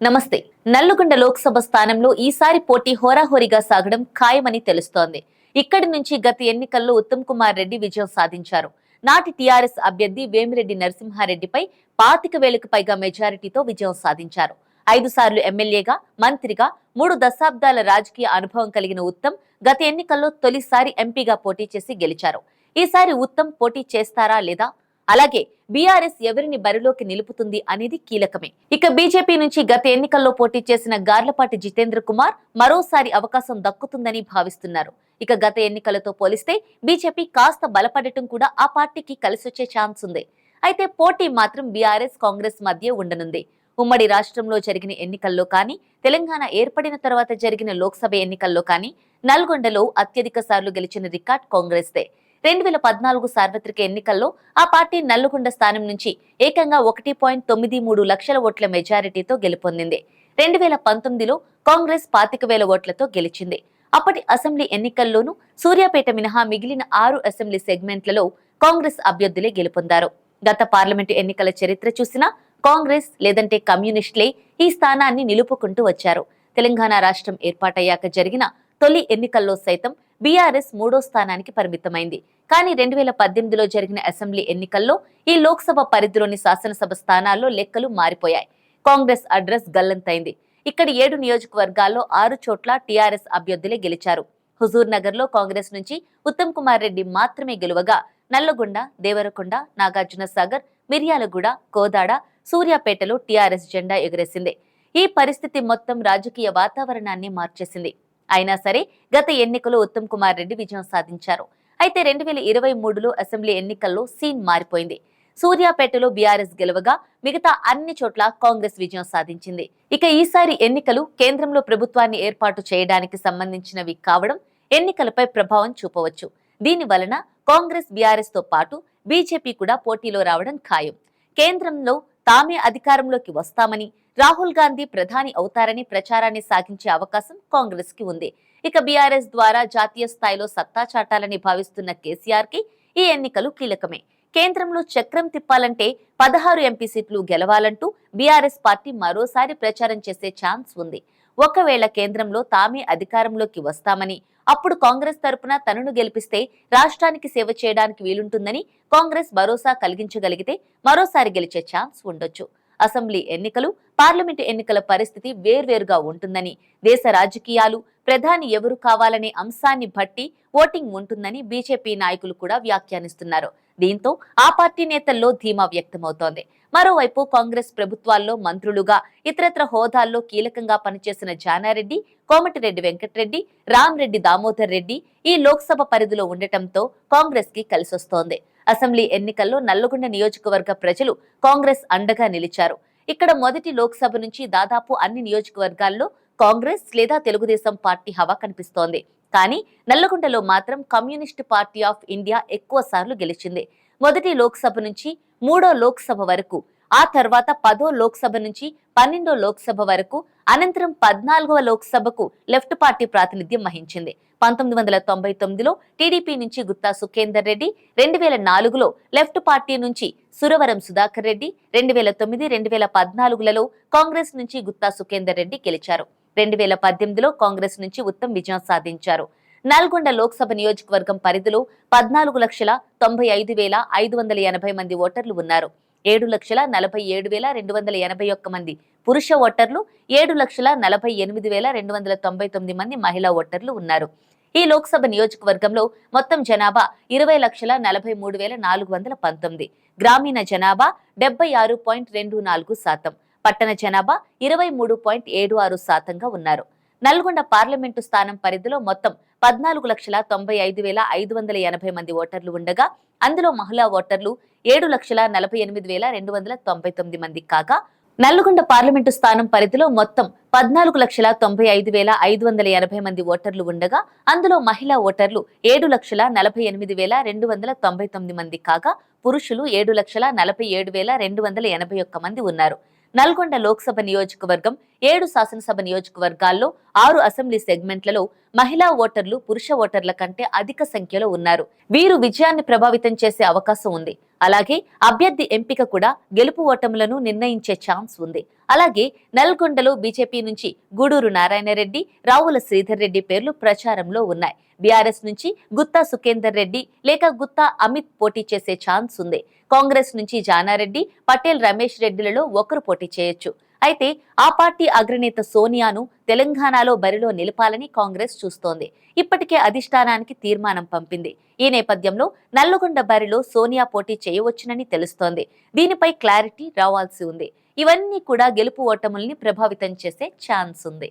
నమస్తే. నల్లగొండ లోక్సభ స్థానంలో ఈసారి పోటీ హోరాహోరీగా సాగడం ఖాయమని తెలుస్తోంది. ఇక్కడి నుంచి గత ఎన్నికల్లో ఉత్తమ్ కుమార్ రెడ్డి విజయం సాధించారు. నాటి టీఆర్ఎస్ అభ్యర్థి వేమిరెడ్డి నరసింహారెడ్డిపై పాతిక వేలకు పైగా మెజారిటీతో విజయం సాధించారు. ఐదు సార్లు ఎమ్మెల్యేగా మంత్రిగా మూడు దశాబ్దాల రాజకీయ అనుభవం కలిగిన ఉత్తమ్ గత ఎన్నికల్లో తొలిసారి ఎంపీగా పోటీ చేసి గెలిచారు. ఈసారి ఉత్తమ్ పోటీ చేస్తారా లేదా? అలాగే బీఆర్ఎస్ ఎవరిని బరిలోకి నిలుపుతుంది అనేది కీలకమే. ఇక బీజేపీ నుంచి గత ఎన్నికల్లో పోటీ చేసిన గార్లపాటి జితేంద్ర కుమార్ మరోసారి అవకాశం దక్కుతుందని భావిస్తున్నారు. ఇక గత ఎన్నికలతో పోలిస్తే బీజేపీ కాస్త బలపడటం కూడా ఆ పార్టీకి కలిసొచ్చే ఛాన్స్ ఉంది. అయితే పోటీ మాత్రం బీఆర్ఎస్ కాంగ్రెస్ మధ్య ఉండనుంది. ఉమ్మడి రాష్ట్రంలో జరిగిన ఎన్నికల్లో కానీ తెలంగాణ ఏర్పడిన తర్వాత జరిగిన లోక్సభ ఎన్నికల్లో కానీ నల్గొండలో అత్యధిక సార్లు గెలిచిన రికార్డ్ కాంగ్రెస్దే. రెండు వేల పద్నాలుగు సార్వత్రిక ఎన్నికల్లో ఆ పార్టీ నల్లగొండ స్థానం నుంచి ఏకంగా ఒకటి పాయింట్ తొమ్మిది మూడు లక్షల ఓట్ల మెజారిటీతో గెలుపొందింది. రెండు వేల పంతొమ్మిదిలో కాంగ్రెస్ పాతిక వేల ఓట్లతో గెలిచింది. అప్పటి అసెంబ్లీ ఎన్నికల్లోనూ సూర్యాపేట మినహా మిగిలిన ఆరు అసెంబ్లీ సెగ్మెంట్లలో కాంగ్రెస్ అభ్యర్థులే గెలుపొందారు. గత పార్లమెంటు ఎన్నికల చరిత్ర చూసినా కాంగ్రెస్ లేదంటే కమ్యూనిస్టులే ఈ స్థానాన్ని నిలుపుకుంటూ వచ్చారు. తెలంగాణ రాష్ట్రం ఏర్పాటయ్యాక జరిగిన తొలి ఎన్నికల్లో సైతం బీఆర్ఎస్ మూడో స్థానానికి పరిమితమైంది. కానీ రెండు వేల పద్దెనిమిదిలో జరిగిన అసెంబ్లీ ఎన్నికల్లో ఈ లోక్సభ పరిధిలోని శాసనసభ స్థానాల్లో లెక్కలు మారిపోయాయి. కాంగ్రెస్ అడ్రస్ గల్లంతైంది. ఇక్కడ ఏడు నియోజకవర్గాల్లో ఆరు చోట్ల టీఆర్ఎస్ అభ్యర్థులే గెలిచారు. హుజూర్ నగర్లో కాంగ్రెస్ నుంచి ఉత్తమ్ కుమార్ రెడ్డి మాత్రమే గెలువగా నల్లగొండ దేవరకొండ నాగార్జున సాగర్ మిర్యాలగూడ కోదాడ సూర్యాపేటలో టీఆర్ఎస్ జెండా ఎగురేసింది. ఈ పరిస్థితి మొత్తం రాజకీయ వాతావరణాన్ని మార్చేసింది. అయినా సరే గత ఎన్నికలో ఉత్తమ్ కుమార్ రెడ్డి విజయం సాధించారు. అయితే రెండు వేల ఇరవై మూడులో అసెంబ్లీ ఎన్నికల్లో సీన్ మారిపోయింది. సూర్యాపేటలో బీఆర్ఎస్ గెలవగా మిగతా అన్ని చోట్ల కాంగ్రెస్ విజయం సాధించింది. ఇక ఈసారి ఎన్నికలు కేంద్రంలో ప్రభుత్వాన్ని ఏర్పాటు చేయడానికి సంబంధించినవి కావడం ఎన్నికలపై ప్రభావం చూపవచ్చు. దీని వలన కాంగ్రెస్ బీఆర్ఎస్తో పాటు బీజేపీ కూడా పోటీలో రావడం ఖాయం. కేంద్రంలో తామే అధికారంలోకి వస్తామని రాహుల్ గాంధీ ప్రధాని అవుతారని ప్రచారాన్ని సాగించే అవకాశం కాంగ్రెస్కి ఉంది. ఇక బీఆర్ఎస్ ద్వారా జాతీయ స్థాయిలో సత్తా చాటాలని భావిస్తున్న కేసీఆర్కి ఈ ఎన్నికలు కీలకమే. కేంద్రంలో చక్రం తిప్పాలంటే పదహారు ఎంపీ సీట్లు గెలవాలంటూ బీఆర్ఎస్ పార్టీ మరోసారి ప్రచారం చేసే ఛాన్స్ ఉంది. ఒకవేళ కేంద్రంలో తామే అధికారంలోకి వస్తామని అప్పుడు కాంగ్రెస్ తరపున తనను గెలిపిస్తే రాష్ట్రానికి సేవ చేయడానికి వీలుంటుందని కాంగ్రెస్ భరోసా కలిగించగలిగితే మరోసారి గెలిచే ఛాన్స్ ఉండొచ్చు. అసెంబ్లీ ఎన్నికలు పార్లమెంటు ఎన్నికల పరిస్థితి వేర్వేరుగా ఉంటుందని దేశ రాజకీయాలు ప్రధాని ఎవరు కావాలనే అంశాన్ని బట్టి ఓటింగ్ ఉంటుందని బీజేపీ నాయకులు కూడా వ్యాఖ్యానిస్తున్నారు. దీంతో ఆ పార్టీ నేతల్లో ధీమా వ్యక్తమవుతోంది. మరోవైపు కాంగ్రెస్ ప్రభుత్వాల్లో మంత్రులుగా ఇతరత్ర హోదాల్లో కీలకంగా పనిచేసిన జానారెడ్డి కోమటిరెడ్డి వెంకటరెడ్డి రామ్రెడ్డి దామోదర్ రెడ్డి ఈ లోక్సభ పరిధిలో ఉండటంతో కాంగ్రెస్కి కలిసొస్తోంది. అసెంబ్లీ ఎన్నికల్లో నల్లగొండ నియోజకవర్గ ప్రజలు కాంగ్రెస్ అండగా నిలిచారు. ఇక్కడ మొదటి లోక్సభ నుంచి దాదాపు అన్ని నియోజకవర్గాల్లో కాంగ్రెస్ లేదా తెలుగుదేశం పార్టీ హవా కనిపిస్తోంది. కానీ నల్లగొండలో మాత్రం కమ్యూనిస్ట్ పార్టీ ఆఫ్ ఇండియా ఎక్కువ సార్లు గెలిచింది. మొదటి లోక్సభ నుంచి మూడో లోక్సభ వరకు ఆ తర్వాత పదో లోక్సభ నుంచి పన్నెండో లోక్సభ వరకు అనంతరం పద్నాలుగవ లోక్సభకు లెఫ్ట్ పార్టీ ప్రాతినిధ్యం వహించింది. పంతొమ్మిది వందల తొంభై తొమ్మిదిలో టీడీపీ నుంచి గుత్తా సుఖేందర్ రెడ్డి రెండు వేల నాలుగులో లెఫ్ట్ పార్టీ నుంచి సురవరం సుధాకర్ రెడ్డి రెండు వేల తొమ్మిది రెండు వేల పద్నాలుగులలో కాంగ్రెస్ నుంచి గుత్తా సుఖేందర్ రెడ్డి గెలిచారు. రెండు వేల పద్దెనిమిదిలో కాంగ్రెస్ నుంచి ఉత్తమ్ విజయం సాధించారు. నల్గొండ లోక్సభ నియోజకవర్గం పరిధిలో పద్నాలుగు లక్షల తొంభై ఐదు వేల ఐదు వందల ఎనభై మంది ఓటర్లు ఉన్నారు. ఏడు లక్షల నలభై ఏడు వేల రెండు వందల ఎనభై ఒక్క మంది పురుష ఓటర్లు ఏడు లక్షల నలభై ఎనిమిది వేల రెండు వందల తొంభై తొమ్మిది మంది మహిళా ఓటర్లు ఉన్నారు. ఈ లోక్సభ నియోజకవర్గంలో మొత్తం జనాభా ఇరవై లక్షల నలభై మూడు వేల నాలుగు వందల పంతొమ్మిది. గ్రామీణ జనాభా డెబ్బై ఆరు పాయింట్ రెండు నాలుగు శాతం. పట్టణ జనాభా ఇరవై మూడు పాయింట్ ఏడు ఆరు శాతంగా ఉన్నారు. నల్గొండ పార్లమెంటు స్థానం పరిధిలో మొత్తం పద్నాలుగు లక్షల తొంభై ఐదు వేల ఐదు వందల ఎనభై మంది ఓటర్లు ఉండగా అందులో మహిళా ఓటర్లు ఏడు లక్షల నలభై ఎనిమిది వేల రెండు వందల తొంభై తొమ్మిది మంది కాగా నల్గొండ పార్లమెంటు స్థానం పరిధిలో మొత్తం పద్నాలుగు లక్షల తొంభై ఐదు వేల ఐదు వందల ఎనభై మంది ఓటర్లు ఉండగా అందులో మహిళా ఓటర్లు ఏడు లక్షల నలభై ఎనిమిది వేల రెండు వందల తొంభై తొమ్మిది మంది కాగా పురుషులు ఏడు లక్షల నలభై ఏడు వేల రెండు వందల ఎనభై ఒక్క మంది ఉన్నారు. నల్గొండ లోక్సభ నియోజకవర్గం ఏడు శాసనసభ నియోజకవర్గాల్లో ఆరు అసెంబ్లీ సెగ్మెంట్లలో మహిళా ఓటర్లు పురుష ఓటర్ల కంటే అధిక సంఖ్యలో ఉన్నారు. వీరు విజయాన్ని ప్రభావితం చేసే అవకాశం ఉంది. అలాగే అభ్యర్థి ఎంపిక కూడా గెలుపు ఓటములను నిర్ణయించే ఛాన్స్ ఉంది. అలాగే నల్గొండలో బీజేపీ నుంచి గూడూరు నారాయణరెడ్డి రావుల శ్రీధర్ రెడ్డి పేర్లు ప్రచారంలో ఉన్నాయి. బీఆర్ఎస్ నుంచి గుత్తా సుఖేందర్ రెడ్డి లేక గుత్తా అమిత్ పోటీ చేసే ఛాన్స్ ఉంది. కాంగ్రెస్ నుంచి జానారెడ్డి పటేల్ రమేష్ రెడ్డిలలో ఒకరు పోటీ చేయొచ్చు. అయితే ఆ పార్టీ అగ్రనేత సోనియాను తెలంగాణలో బరిలో నిలపాలని కాంగ్రెస్ చూస్తోంది. ఇప్పటికే అధిష్టానానికి తీర్మానం పంపింది. ఈ నేపథ్యంలో నల్లగొండ బరిలో సోనియా పోటీ చేయవచ్చునని తెలుస్తోంది. దీనిపై క్లారిటీ రావాల్సి ఉంది. ఇవన్నీ కూడా గెలుపు ఓటముల్ని ప్రభావితం చేసే ఛాన్స్ ఉంది.